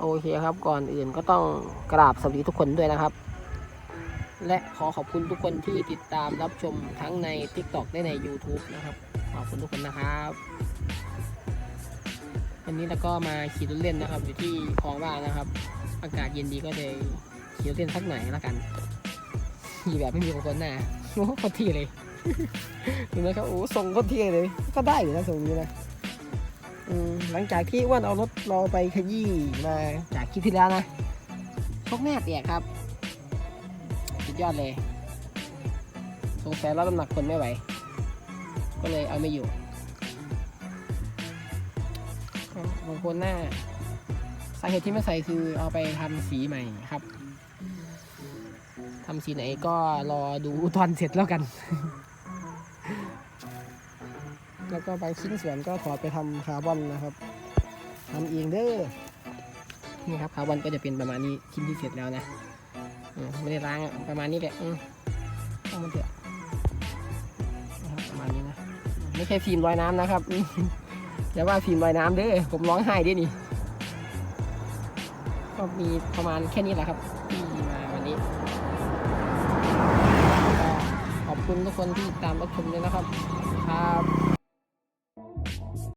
โอเคครับก่อนอื่นก็ต้องกราบสวัสดีทุกคนด้วยนะครับ และขอขอบคุณทุกคนที่ติดตามรับชมทั้งใน TikTok และใน YouTube นะครับ ขอบคุณทุกคนนะครับ วันนี้เราก็มาขี่รถเล่นนะครับ อยู่ที่คลองว่านะครับ อากาศเย็นดีก็เลยขี่รถเล่นสักหน่อยแล้วกันขี่แบบไม่มีคนหน้าโอ้โหโคตรเที่เลยเห็นไหมครับโอ้ทรงคตรเที่เลย ก็ได้อยู่นะทรงนี้นะ หลังจากที่อ้วนเอารถเราไปขยี้มาจากคลิปที่แล้วนะพกแม่เตียครับสุดยอดเลยสงสัยรับน้ำหนักคนไม่ไหว ก็เลยเอาไม่อยู่บางคนหน้าสาเหตุที่ไม่ใส่คือเอาไปทำสีใหม่ครับทำสีไหนก็รอดูตอนเสร็จแล้วกัน แล้วก็บางชิ้นส่วนก็ขอไปทำคาร์บอนนะครับทำเองเด้อนี่ครับคาร์บอนก็จะเป็นประมาณนี้ชิ้นที่เสร็จแล้วนะไม่ได้ล้างประมาณนี้แหละอืมเอามันเถอะนะครับประมาณนี้นะไม่ใช่ฟิล์มลอยน้ำนะครับอย่าว่าฟิล์มลอยน้ำเด้อผมร้องไห้ด้วยนี่ก็มีประมาณแค่นี้แหละครับที่มาวันนี้ขอบคุณทุกคนที่ติดตามรับชมด้วยนะครับครับ